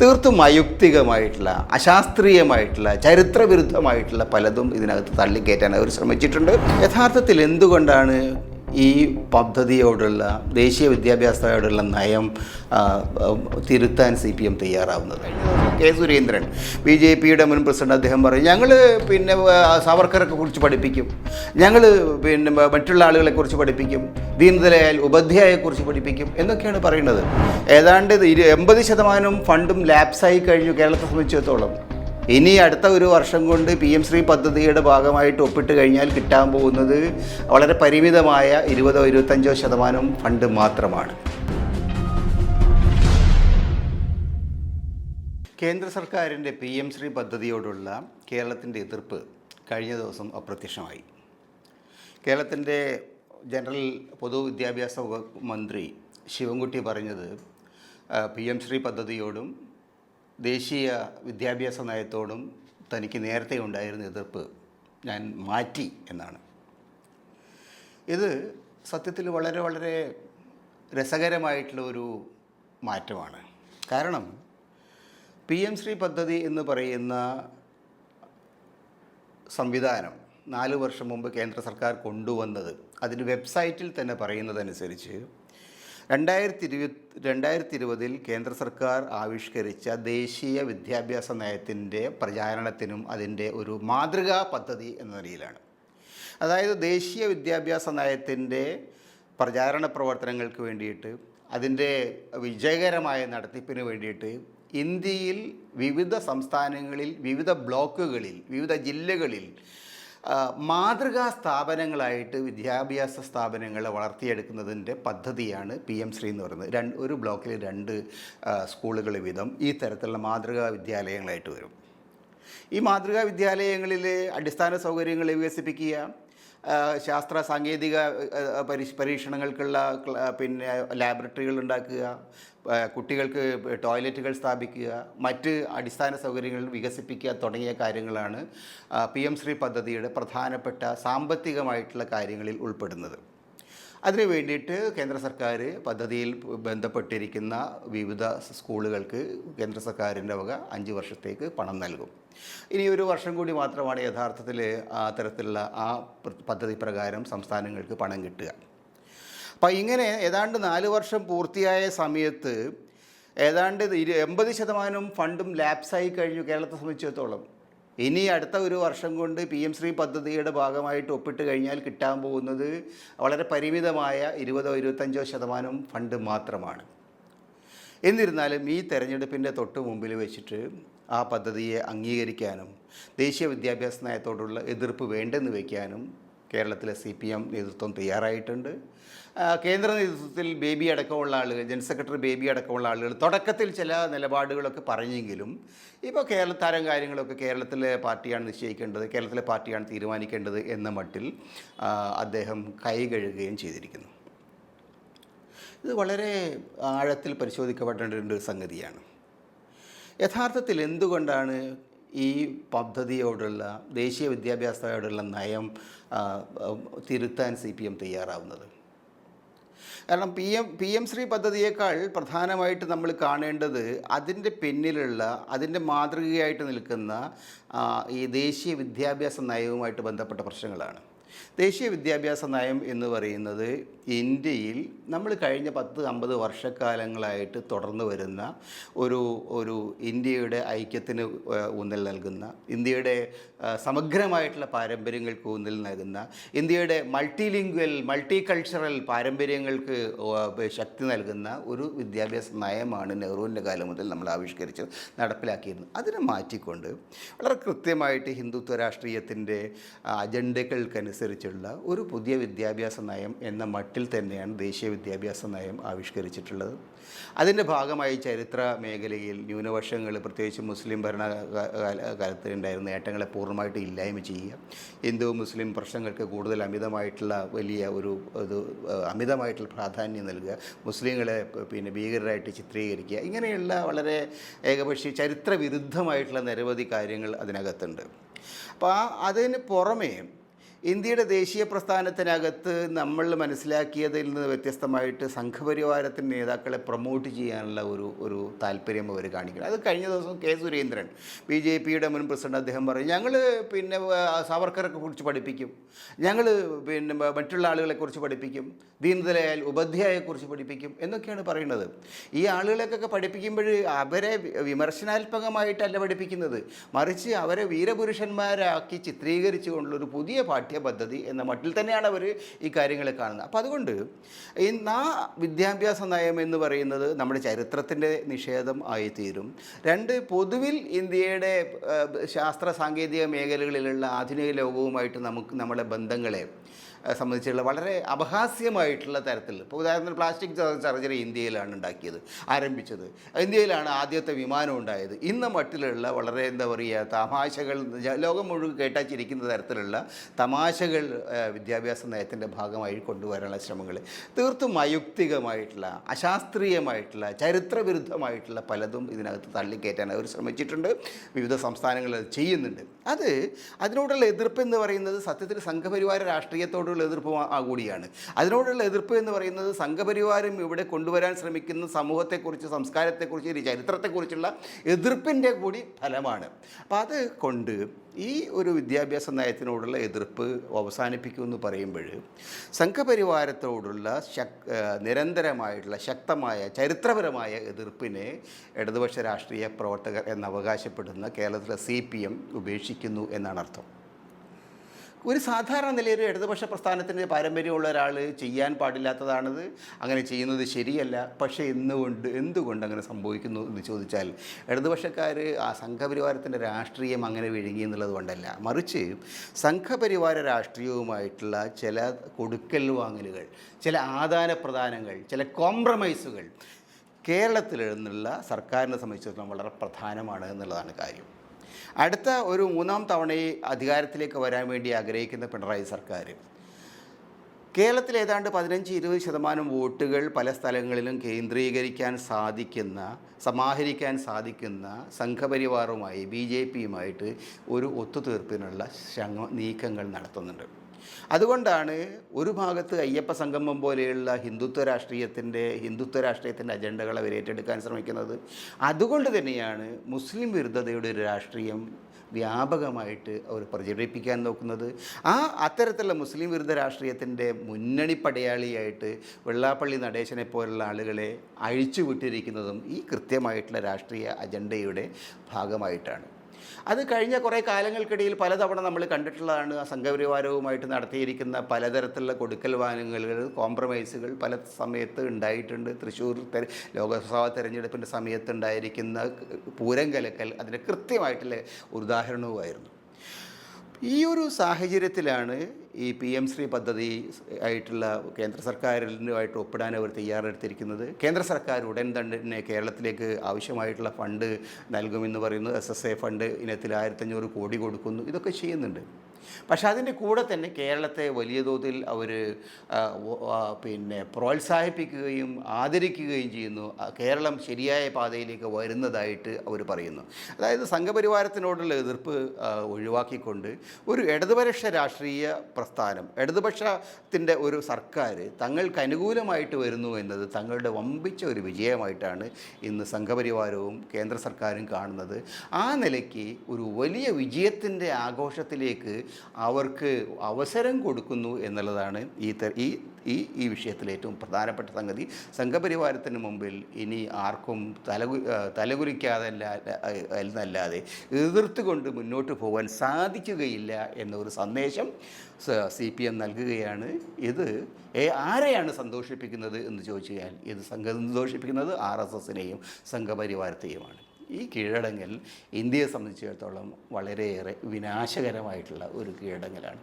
തീർത്തും അയുക്തികമായിട്ടുള്ള അശാസ്ത്രീയമായിട്ടുള്ള ചരിത്രവിരുദ്ധമായിട്ടുള്ള പലതും ഇതിനകത്ത് തള്ളിക്കയറ്റാൻ അവർ ശ്രമിച്ചിട്ടുണ്ട്. യഥാർത്ഥത്തിൽ എന്തുകൊണ്ടാണ് ഈ പദ്ധതിയോടുള്ള ദേശീയ വിദ്യാഭ്യാസത്തോടുള്ള നയം തിരുത്താൻ സി പി എം തയ്യാറാവുന്നത്. കെ സുരേന്ദ്രൻ ബി ജെ പിയുടെ മുൻ പ്രസിഡന്റ് അദ്ദേഹം പറയും ഞങ്ങൾ പിന്നെ സവർക്കറൊക്കെ സാവർക്കറെ കുറിച്ച് പഠിപ്പിക്കും. ഞങ്ങൾ പിന്നെ മറ്റുള്ള ആളുകളെ കുറിച്ച് പഠിപ്പിക്കും. ദീനദയാൽ ഉപാധ്യായയെക്കുറിച്ച് പഠിപ്പിക്കും. എന്നൊക്കെയാണ് പറയുന്നത്. ഏതാണ്ട് എൺപത് ശതമാനം ഫണ്ടും ലാപ്സായി കഴിഞ്ഞു കേരളത്തെ സംബന്ധിച്ചിടത്തോളം. ഇനി അടുത്ത ഒരു വർഷം കൊണ്ട് പി എം ശ്രീ പദ്ധതിയുടെ ഭാഗമായിട്ട് ഒപ്പിട്ട് കഴിഞ്ഞാൽ കിട്ടാൻ പോകുന്നത് വളരെ പരിമിതമായ ഇരുപതോ ഇരുപത്തഞ്ചോ ശതമാനം ഫണ്ട് മാത്രമാണ്. കേന്ദ്ര സർക്കാരിന്റെ പി എം ശ്രീ പദ്ധതിയോടുള്ള കേരളത്തിന്റെ എതിർപ്പ് കഴിഞ്ഞ ദിവസം അപ്രത്യക്ഷമായി. കേരളത്തിന്റെ ജനറൽ പൊതുവിദ്യാഭ്യാസ മന്ത്രി ശിവൻകുട്ടി പറഞ്ഞത് പി എം ശ്രീ പദ്ധതിയോടും ദേശീയ വിദ്യാഭ്യാസ നയത്തോടും തനിക്ക് നേരത്തെ ഉണ്ടായിരുന്ന എതിർപ്പ് ഞാൻ മാറ്റി എന്നാണ്. ഇത് സത്യത്തിൽ വളരെ വളരെ രസകരമായിട്ടുള്ള ഒരു മാറ്റമാണ്. കാരണം പി എം ശ്രീ പദ്ധതി എന്ന് പറയുന്ന സംവിധാനം നാല് വർഷം മുമ്പ് കേന്ദ്ര സർക്കാർ കൊണ്ടുവന്നത് അതിന്റെ വെബ്സൈറ്റിൽ തന്നെ പറയുന്നതനുസരിച്ച് രണ്ടായിരത്തി ഇരുപത് രണ്ടായിരത്തി ഇരുപതിൽ കേന്ദ്ര സർക്കാർ ആവിഷ്കരിച്ച ദേശീയ വിദ്യാഭ്യാസ നയത്തിന്റെ പ്രചാരണത്തിനും അതിന്റെ ഒരു മാതൃകാ പദ്ധതി എന്ന നിലയിലാണ്. അതായത് ദേശീയ വിദ്യാഭ്യാസ നയത്തിന്റെ പ്രചാരണ പ്രവർത്തനങ്ങൾക്ക് വേണ്ടിയിട്ട് അതിന്റെ വിജയകരമായ നടത്തിപ്പിന് വേണ്ടിയിട്ട് ഇന്ത്യയിൽ വിവിധ സംസ്ഥാനങ്ങളിൽ വിവിധ ബ്ലോക്കുകളിൽ വിവിധ ജില്ലകളിൽ മാതൃകാ സ്ഥാപനങ്ങളായിട്ട് വിദ്യാഭ്യാസ സ്ഥാപനങ്ങളെ വളർത്തിയെടുക്കുന്നതിന്റെ പദ്ധതിയാണ് പി എം ശ്രീ എന്ന് പറയുന്നത്. രണ്ട് ഒരു ബ്ലോക്കിൽ രണ്ട് സ്കൂളുകൾ വീതം ഈ തരത്തിലുള്ള മാതൃകാ വിദ്യാലയങ്ങളായിട്ട് വരും. ഈ മാതൃകാ വിദ്യാലയങ്ങളിൽ അടിസ്ഥാന സൗകര്യങ്ങൾ വികസിപ്പിക്കുക ശാസ്ത്ര സാങ്കേതിക പരീക്ഷണങ്ങൾക്കുള്ള പിന്നെ ലാബറട്ടറികൾ ഉണ്ടാക്കുക കുട്ടികൾക്ക് ടോയ്ലറ്റുകൾ സ്ഥാപിക്കുക മറ്റ് അടിസ്ഥാന സൗകര്യങ്ങൾ വികസിപ്പിക്കുക തുടങ്ങിയ കാര്യങ്ങളാണ് പി എം ശ്രീ പദ്ധതിയുടെ പ്രധാനപ്പെട്ട സാമ്പത്തികമായിട്ടുള്ള കാര്യങ്ങളിൽ ഉൾപ്പെടുന്നത്. അതിനു വേണ്ടിയിട്ട് കേന്ദ്ര സർക്കാർ പദ്ധതിയിൽ ബന്ധപ്പെട്ടിരിക്കുന്ന വിവിധ സ്കൂളുകൾക്ക് കേന്ദ്ര സർക്കാരിന്റെ വക അഞ്ച് വർഷത്തേക്ക് പണം നൽകും. ഇനി ഒരു വർഷം കൂടി മാത്രമാണ് യഥാർത്ഥത്തിൽ അത്തരത്തിലുള്ള തരത്തിലുള്ള ആ പദ്ധതി പ്രകാരം സംസ്ഥാനങ്ങൾക്ക് പണം കിട്ടുക. അപ്പം ഇങ്ങനെ ഏതാണ്ട് നാല് വർഷം പൂർത്തിയായ സമയത്ത് ഏതാണ്ട് എൺപത് ശതമാനം ഫണ്ടും ലാപ്സായി കഴിഞ്ഞു കേരളത്തെ സംബന്ധിച്ചിടത്തോളം. ഇനി അടുത്ത ഒരു വർഷം കൊണ്ട് പി എം ശ്രീ പദ്ധതിയുടെ ഭാഗമായിട്ട് ഒപ്പിട്ട് കഴിഞ്ഞാൽ കിട്ടാൻ പോകുന്നത് വളരെ പരിമിതമായ ഇരുപതോ ഇരുപത്തഞ്ചോ ശതമാനം ഫണ്ട് മാത്രമാണ്. എന്നിരുന്നാലും ഈ തെരഞ്ഞെടുപ്പിന്റെ തൊട്ട് മുമ്പിൽ വെച്ചിട്ട് ആ പദ്ധതിയെ അംഗീകരിക്കാനും ദേശീയ വിദ്യാഭ്യാസ നയത്തോടുള്ള എതിർപ്പ് വേണ്ടെന്ന് വയ്ക്കാനും കേരളത്തിലെ സി പി എം നേതൃത്വം തയ്യാറായിട്ടുണ്ട്. കേന്ദ്ര നേതൃത്വത്തിൽ ബേബി അടക്കമുള്ള ആളുകൾ ജനറൽ സെക്രട്ടറി ബേബി അടക്കമുള്ള ആളുകൾ തുടക്കത്തിൽ ചില നിലപാടുകളൊക്കെ പറഞ്ഞെങ്കിലും ഇപ്പോൾ കേരള തരം കാര്യങ്ങളൊക്കെ കേരളത്തിലെ പാർട്ടിയാണ് നിശ്ചയിക്കേണ്ടത് കേരളത്തിലെ പാർട്ടിയാണ് തീരുമാനിക്കേണ്ടത് എന്ന മട്ടിൽ അദ്ദേഹം കൈ കഴുകുകയും ചെയ്തിരിക്കുന്നു. ഇത് വളരെ ആഴത്തിൽ പരിശോധിക്കപ്പെടേണ്ട ഒരു സംഗതിയാണ്. യഥാർത്ഥത്തിൽ എന്തുകൊണ്ടാണ് ഈ പദ്ധതിയോടുള്ള ദേശീയ വിദ്യാഭ്യാസത്തോടുള്ള നയം തിരുത്താൻ സി പി എം തയ്യാറാവുന്നത്. കാരണം P M P M Shri പദ്ധതിയേക്കാൾ പ്രധാനമായിട്ട് നമ്മൾ കാണേണ്ടത് അതിന്റെ പിന്നിലുള്ള അതിന്റെ മാതൃകയായിട്ട് നിൽക്കുന്ന ഈ ദേശീയ വിദ്യാഭ്യാസ നയവുമായിട്ട് ബന്ധപ്പെട്ട പ്രശ്നങ്ങളാണ്. ദേശീയ വിദ്യാഭ്യാസ നയം എന്ന് പറയുന്നത് ഇന്ത്യയിൽ നമ്മൾ കഴിഞ്ഞ പത്ത് അമ്പത് വർഷക്കാലങ്ങളായിട്ട് തുടർന്നു വരുന്ന ഒരു ഒരു ഇന്ത്യയുടെ ഐക്യത്തിന് ഊന്നൽ നൽകുന്ന ഇന്ത്യയുടെ സമഗ്രമായിട്ടുള്ള പാരമ്പര്യങ്ങൾക്ക് ഊന്നൽ നൽകുന്ന ഇന്ത്യയുടെ മൾട്ടി ലിംഗ്വൽ മൾട്ടി കൾച്ചറൽ പാരമ്പര്യങ്ങൾക്ക് ശക്തി നൽകുന്ന ഒരു വിദ്യാഭ്യാസ നയമാണ് നെഹ്റുവിന്റെ കാലം മുതൽ നമ്മൾ ആവിഷ്കരിച്ച് നടപ്പിലാക്കിയിരുന്നത്. അതിനെ മാറ്റിക്കൊണ്ട് വളരെ കൃത്യമായിട്ട് ഹിന്ദുത്വ രാഷ്ട്രീയത്തിന്റെ അജണ്ടകൾക്കനുസരിച്ചുള്ള ഒരു പുതിയ വിദ്യാഭ്യാസ നയം എന്ന മട്ടിൽ തന്നെയാണ് ദേശീയ വിദ്യാഭ്യാസ നയം ആവിഷ്കരിച്ചിട്ടുള്ളത്. അതിന്റെ ഭാഗമായി ചരിത്ര മേഖലയിൽ ന്യൂനപക്ഷങ്ങൾ പ്രത്യേകിച്ച് മുസ്ലിം ഭരണ കാലത്ത് ഉണ്ടായിരുന്ന നേട്ടങ്ങളെ പൂർണമായിട്ട് ഇല്ലായ്മ ചെയ്യുക. ഹിന്ദു മുസ്ലിം പ്രശ്നങ്ങൾക്ക് കൂടുതൽ അമിതമായിട്ടുള്ള വലിയ ഒരു ഇത് അമിതമായിട്ടുള്ള പ്രാധാന്യം നൽകുക മുസ്ലിങ്ങളെ പിന്നെ ഭീകരരായിട്ട് ചിത്രീകരിക്കുക ഇങ്ങനെയുള്ള വളരെ ഏകപക്ഷീയ ചരിത്രവിരുദ്ധമായിട്ടുള്ള നിരവധി കാര്യങ്ങൾ അതിനകത്തുണ്ട്. അപ്പോൾ ആ അതിന് പുറമേ ഇന്ത്യയുടെ ദേശീയ പ്രസ്ഥാനത്തിനകത്ത് നമ്മൾ മനസ്സിലാക്കിയതിൽ നിന്ന് വ്യത്യസ്തമായിട്ട് സംഘപരിവാരത്തിന്റെ നേതാക്കളെ പ്രൊമോട്ട് ചെയ്യാനുള്ള ഒരു ഒരു താല്പര്യം അവർ കാണിക്കണം. അത് കഴിഞ്ഞ ദിവസം കെ സുരേന്ദ്രൻ ബി ജെ പിയുടെ മുൻ പ്രസിഡന്റ് അദ്ദേഹം പറഞ്ഞു ഞങ്ങൾ പിന്നെ സവർക്കറൊക്കെ സാവർക്കറെ കുറിച്ച് പഠിപ്പിക്കും. ഞങ്ങൾ പിന്നെ മറ്റുള്ള ആളുകളെക്കുറിച്ച് പഠിപ്പിക്കും. ദീനദലയാൽ ഉപാധ്യായെക്കുറിച്ച് പഠിപ്പിക്കും. എന്നൊക്കെയാണ് പറയുന്നത്. ഈ ആളുകളെയൊക്കെ പഠിപ്പിക്കുമ്പോൾ അവരെ വിമർശനാത്മകമായിട്ടല്ല പഠിപ്പിക്കുന്നത്. മറിച്ച് അവരെ വീരപുരുഷന്മാരാക്കി ചിത്രീകരിച്ചുകൊണ്ടുള്ള ഒരു പുതിയ പാഠ്യപദ്ധതി എന്ന മട്ടിൽ തന്നെയാണ് അവർ ഈ കാര്യങ്ങളെ കാണുന്നത്. അപ്പോൾ അതുകൊണ്ട് ഈ ആ വിദ്യാഭ്യാസ നയം എന്ന് പറയുന്നത് നമ്മുടെ ചരിത്രത്തിന്റെ നിഷേധം ആയിത്തീരും. രണ്ട് പൊതുവിൽ ഇന്ത്യയുടെ ശാസ്ത്ര സാങ്കേതിക മേഖലകളിലുള്ള ആധുനിക ലോകവുമായിട്ട് നമുക്ക് നമ്മുടെ ബന്ധങ്ങളെ സംബന്ധിച്ചുള്ള വളരെ അപഹാസ്യമായിട്ടുള്ള തരത്തിൽ ഇപ്പോൾ ഉദാഹരണത്തിന് പ്ലാസ്റ്റിക് സർജറി ഇന്ത്യയിലാണ് ഉണ്ടാക്കിയത് ആരംഭിച്ചത്. ഇന്ത്യയിലാണ് ആദ്യത്തെ വിമാനം ഉണ്ടായത്. ഇന്ന മട്ടിലുള്ള വളരെ എന്താ പറയുക തമാശകൾ ലോകം മുഴുവൻ കേട്ടാച്ചിരിക്കുന്ന തരത്തിലുള്ള തമാശകൾ വിദ്യാഭ്യാസ നയത്തിന്റെ ഭാഗമായി കൊണ്ടുവരാനുള്ള ശ്രമങ്ങൾ തീർത്തും അയുക്തികമായിട്ടുള്ള അശാസ്ത്രീയമായിട്ടുള്ള ചരിത്രവിരുദ്ധമായിട്ടുള്ള പലതും ഇതിനകത്ത് തള്ളിക്കയറ്റാൻ അവർ ശ്രമിച്ചിട്ടുണ്ട്. വിവിധ സംസ്ഥാനങ്ങൾ അത് ചെയ്യുന്നുണ്ട്. അത് അതിനോടുള്ള എതിർപ്പ് എന്ന് പറയുന്നത് സത്യത്തിൽ സംഘപരിവാര രാഷ്ട്രീയത്തോടുള്ള എതിർപ്പ് കൂടിയാണ്. അതിനോടുള്ള എതിർപ്പ് എന്ന് പറയുന്നത് സംഘപരിവാരം ഇവിടെ കൊണ്ടുവരാൻ ശ്രമിക്കുന്ന സമൂഹത്തെക്കുറിച്ച് സംസ്കാരത്തെക്കുറിച്ച് ചരിത്രത്തെക്കുറിച്ചുള്ള എതിർപ്പിന്റെ കൂടി ഫലമാണ്. അപ്പോൾ അത് കൊണ്ട് ഈ ഒരു വിദ്യാഭ്യാസ നയത്തിനോടുള്ള എതിർപ്പ് അവസാനിപ്പിക്കുമെന്ന് പറയുമ്പോൾ സംഘപരിവാരത്തോടുള്ള ശക് നിരന്തരമായിട്ടുള്ള ശക്തമായ ചരിത്രപരമായ എതിർപ്പിനെ ഇടതുപക്ഷ രാഷ്ട്രീയ പ്രവർത്തകർ എന്നവകാശപ്പെടുന്ന കേരളത്തിലെ സി ഉപേക്ഷിക്കുന്നു എന്നാണ് അർത്ഥം. ഒരു സാധാരണ നിലയിൽ ഒരു ഇടതുപക്ഷ പ്രസ്ഥാനത്തിന്റെ പാരമ്പര്യമുള്ള ഒരാൾ ചെയ്യാൻ പാടില്ലാത്തതാണത്. അങ്ങനെ ചെയ്യുന്നത് ശരിയല്ല. പക്ഷേ എന്തുകൊണ്ട് എന്തുകൊണ്ട് അങ്ങനെ സംഭവിക്കുന്നു എന്ന് ചോദിച്ചാൽ ഇടതുപക്ഷക്കാർ ആ സംഘപരിവാരത്തിന്റെ രാഷ്ട്രീയം അങ്ങനെ വിഴുങ്ങി എന്നുള്ളത് കൊണ്ടല്ല. മറിച്ച് സംഘപരിവാര രാഷ്ട്രീയവുമായിട്ടുള്ള ചില കൊടുക്കൽ വാങ്ങലുകൾ ചില ആദാന പ്രദാനങ്ങൾ ചില കോംപ്രമൈസുകൾ കേരളത്തിൽ നിന്നുള്ള സർക്കാരിനെ സംബന്ധിച്ചിടത്തോളം വളരെ പ്രധാനമാണ് എന്നുള്ളതാണ് കാര്യം. അടുത്ത ഒരു മൂന്നാം തവണ ഈ അധികാരത്തിലേക്ക് വരാൻ വേണ്ടി ആഗ്രഹിക്കുന്ന പിണറായി സർക്കാർ കേരളത്തിൽ ഏതാണ്ട് പതിനഞ്ച് ഇരുപത് ശതമാനം വോട്ടുകൾ പല സ്ഥലങ്ങളിലും കേന്ദ്രീകരിക്കാൻ സാധിക്കുന്ന സമാഹരിക്കാൻ സാധിക്കുന്ന സംഘപരിവാറുമായി ബി ജെ പിയുമായിട്ട് ഒരു ഒത്തുതീർപ്പിനുള്ള നീക്കങ്ങൾ നടത്തുന്നുണ്ട്. അതുകൊണ്ടാണ് ഒരു ഭാഗത്ത് അയ്യപ്പ സംഗമം പോലെയുള്ള ഹിന്ദുത്വ രാഷ്ട്രീയത്തിന്റെ ഹിന്ദുത്വ രാഷ്ട്രീയത്തിന്റെ അജണ്ടകൾ അവർ ഏറ്റെടുക്കാൻ ശ്രമിക്കുന്നത്. അതുകൊണ്ട് തന്നെയാണ് മുസ്ലിം വിരുദ്ധതയുടെ ഒരു രാഷ്ട്രീയം വ്യാപകമായിട്ട് അവർ പ്രചരിപ്പിക്കാൻ നോക്കുന്നത്. ആ അത്തരത്തിലുള്ള മുസ്ലിം വിരുദ്ധ രാഷ്ട്രീയത്തിന്റെ മുന്നണി പടയാളിയായിട്ട് വെള്ളാപ്പള്ളി നടേശനെ പോലുള്ള ആളുകളെ അഴിച്ചുവിട്ടിരിക്കുന്നതും ഈ കൃത്യമായിട്ടുള്ള രാഷ്ട്രീയ അജണ്ടയുടെ ഭാഗമായിട്ടാണ്. അത് കഴിഞ്ഞ കുറേ കാലങ്ങൾക്കിടയിൽ പലതവണ നമ്മൾ കണ്ടിട്ടുള്ളതാണ് സംഘപരിവാരവുമായിട്ട് നടത്തിയിരിക്കുന്ന പലതരത്തിലുള്ള കൊടുക്കൽ വാങ്ങലുകൾ കോംപ്രമൈസുകൾ പല സമയത്ത് ഉണ്ടായിട്ടുണ്ട്. തൃശ്ശൂർ ലോക്സഭാ തെരഞ്ഞെടുപ്പിന്റെ സമയത്തുണ്ടായിരിക്കുന്ന പൂരം കലക്കൽ അതിന് കൃത്യമായിട്ടുള്ള ഉദാഹരണവുമായിരുന്നു. ഈ ഒരു സാഹചര്യത്തിലാണ് ഈ പി എം ശ്രീ പദ്ധതി ആയിട്ടുള്ള കേന്ദ്ര സർക്കാരിനുമായിട്ട് ഒപ്പിടാൻ അവർ തയ്യാറെടുത്തിരിക്കുന്നത്. കേന്ദ്ര സർക്കാർ ഉടൻ തന്നെ കേരളത്തിലേക്ക് ആവശ്യമായിട്ടുള്ള ഫണ്ട് നൽകുമെന്ന് പറയുന്നു എസ് എസ് എ ഫണ്ട് ഇനത്തിൽ ആയിരത്തഞ്ഞൂറ് കോടി കൊടുക്കുന്നു. ഇതൊക്കെ ചെയ്യുന്നുണ്ട്. പക്ഷേ അതിന്റെ കൂടെ തന്നെ കേരളത്തെ വലിയ തോതിൽ അവർ പിന്നെ പ്രോത്സാഹിപ്പിക്കുകയും ആദരിക്കുകയും ചെയ്യുന്നു. കേരളം ശരിയായ പാതയിലേക്ക് വരുന്നതായിട്ട് അവർ പറയുന്നു. അതായത് സംഘപരിവാരത്തിനോടുള്ള എതിർപ്പ് ഒഴിവാക്കിക്കൊണ്ട് ഒരു ഇടതുപക്ഷ രാഷ്ട്രീയ പ്രസ്ഥാനം. ഇടതുപക്ഷത്തിന്റെ ഒരു സർക്കാർ തങ്ങൾക്ക് അനുകൂലമായിട്ട് വരുന്നു എന്നത് തങ്ങളുടെ വമ്പിച്ച ഒരു വിജയമായിട്ടാണ് ഇന്ന് സംഘപരിവാരവും കേന്ദ്ര സർക്കാരും കാണുന്നത്. ആ നിലയ്ക്ക് ഒരു വലിയ വിജയത്തിന്റെ ആഘോഷത്തിലേക്ക് അവർക്ക് അവസരം കൊടുക്കുന്നു എന്നുള്ളതാണ് ഈ ഈ ഈ വിഷയത്തിൽ ഏറ്റവും പ്രധാനപ്പെട്ട സംഗതി. സംഘപരിവാരത്തിന് മുമ്പിൽ ഇനി ആർക്കും തലകു തലകുലിക്കാതെ എന്നല്ലാതെ എതിർത്തുകൊണ്ട് മുന്നോട്ട് പോകാൻ സാധിക്കുകയില്ല എന്നൊരു സന്ദേശം സി പി എം നൽകുകയാണ്. ഇത് ആരെയാണ് സന്തോഷിപ്പിക്കുന്നത് എന്ന് ചോദിച്ചാൽ ഇത് സംഘ സന്തോഷിപ്പിക്കുന്നത് ആർ എസ് എസിനെയും സംഘപരിവാരത്തെയുമാണ്. ഈ കീഴടങ്ങൽ ഇന്ത്യയെ സംബന്ധിച്ചിടത്തോളം വളരെയേറെ വിനാശകരമായിട്ടുള്ള ഒരു കീഴടങ്ങലാണ്.